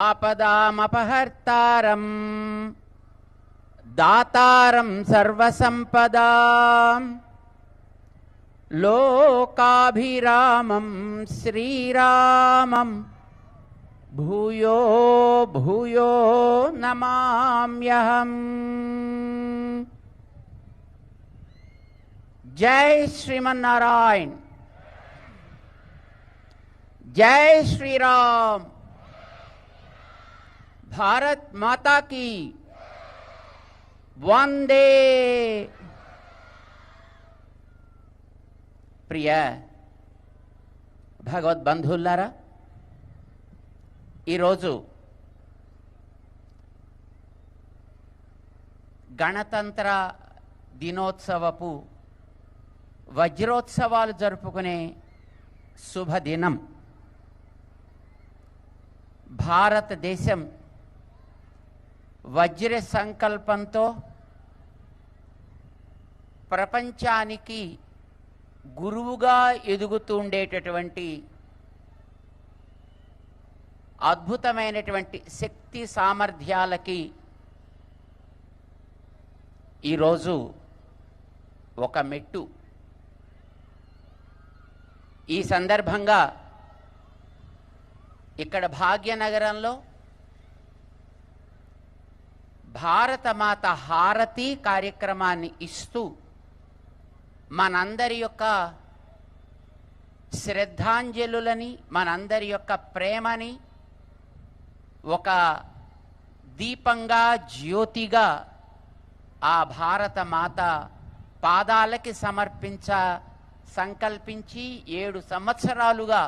आपदामपहर्तारम्। दातारं सर्वसम्पदाम्। लोकाभिरामं श्रीरामं भूयो भूयो नमाम्यहम्। जय श्रीमन्नारायण। जय श्रीराम। भारत माता की వందే ప్రియ భగవద్బంధువులారా ఈరోజు గణతంత్ర దినోత్సవపు వజ్రోత్సవాలు జరుపుకునే శుభదినం భారతదేశం వజ్ర సంకల్పంతో ప్రపంచానికి గురువుగా ఎదుగుతూ ఉండేటటువంటి అద్భుతమైనటువంటి శక్తి సామర్థ్యాలకి ఈరోజు ఒక మెట్టు. ఈ సందర్భంగా ఇక్కడ భాగ్యనగరంలో భారతమాత హారతి కార్యక్రమాన్ని ఇస్తూ మనందరి యొక్క శ్రద్ధాంజలులని మనందరి యొక్క ప్రేమని ఒక దీపంగా జ్యోతిగా ఆ భారత మాత పాదాలకి సమర్పించ సంకల్పించి ఏడు సంవత్సరాలుగా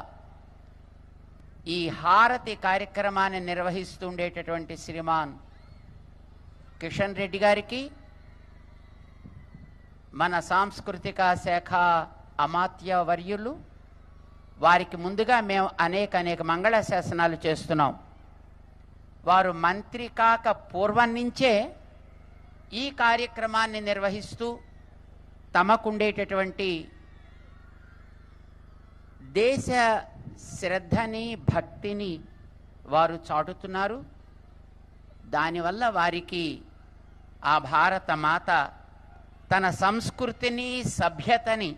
ఈ హారతి కార్యక్రమాన్ని నిర్వహిస్తుండేటటువంటి శ్రీమాన్ కిషన్ రెడ్డి గారికి మన సాంస్కృతిక శాఖ అమాత్య వర్యులు వారికి ముందుగా మేము అనేక అనేక మంగళ శాసనాలు చేస్తున్నాం. వారు మంత్రి కాక పూర్వం నుంచే ఈ కార్యక్రమాన్ని నిర్వహిస్తూ తమకుండేటటువంటి దేశ శ్రద్ధని భక్తిని వారు చాటుతున్నారు. దానివల్ల వారికి ఆ భారత మాత తన సంస్కృతిని సభ్యతని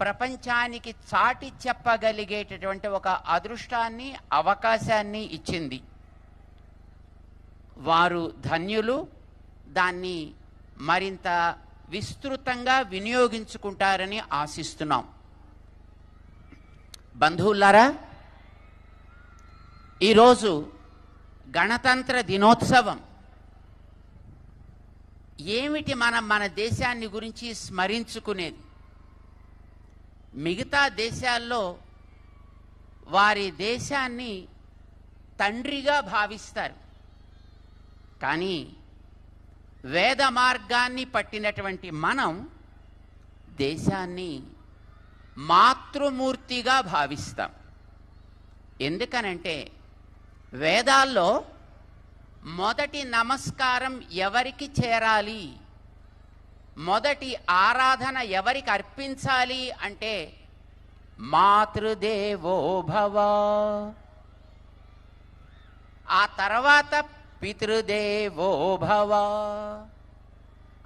ప్రపంచానికి చాటి చెప్పగలిగేటటువంటి ఒక అదృష్టాన్ని అవకాశాన్ని ఇచ్చింది. వారు ధన్యులు దాన్ని మరింత విస్తృతంగా వినియోగించుకుంటారని ఆశిస్తున్నాం. బంధువులారా ఈరోజు గణతంత్ర దినోత్సవం ఏమిటి మనం మన దేశాన్ని గురించి స్మరించుకునేది? మిగతా దేశాల్లో వారి దేశాన్ని తండ్రిగా భావిస్తారు. కానీ వేద మార్గాన్ని పట్టినటువంటి మనం దేశాన్ని మాతృమూర్తిగా భావిస్తాం. ఎందుకనంటే వేదాల్లో మొదటి నమస్కారం ఎవరికి చేరాలి? మొదటి ఆరాధన ఎవరికి అర్పించాలి అంటే మాతృదేవో భవ. ఆ తర్వాత పితృదేవో భవ.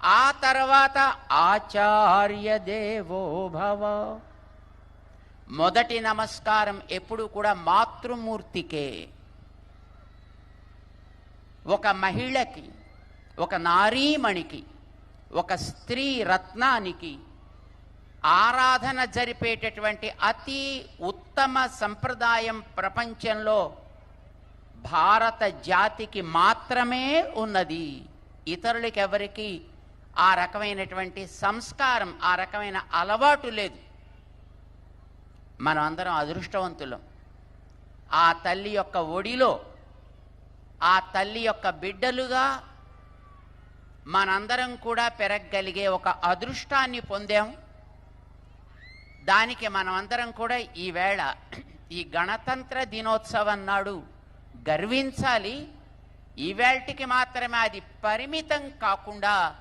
ఆ తర్వాత ఆచార్య దేవోభవ మొదటి నమస్కారం ఎప్పుడు కూడా మాతృమూర్తికే. ఒక మహిళకి ఒక నారీమణికి ఒక స్త్రీ రత్నానికి ఆరాధన జరిపేటటువంటి అతి ఉత్తమ సంప్రదాయం ప్రపంచంలో భారత జాతికి మాత్రమే ఉన్నది. ఇతరులకి ఎవరికి ఆ రకమైనటువంటి సంస్కారం ఆ రకమైన అలవాటు లేదు. మనం అందరం అదృష్టవంతులం. ఆ తల్లి యొక్క ఒడిలో ఆ తల్లి యొక్క బిడ్డలుగా మనందరం కూడా పెరగగలిగే ఒక అదృష్టాన్ని పొందాం. దానికి మనమందరం కూడా ఈవేళ ఈ గణతంత్ర దినోత్సవం నాడు గర్వించాలి. ఈవేళటికి మాత్రమే అది పరిమితం కాకుండా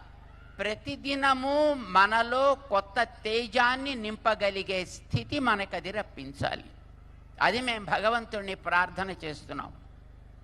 ప్రతిదినము మనలో కొత్త తేజాన్ని నింపగలిగే స్థితి మనకది రప్పించాలి. అది మేము భగవంతుణ్ణి ప్రార్థన చేస్తున్నాం.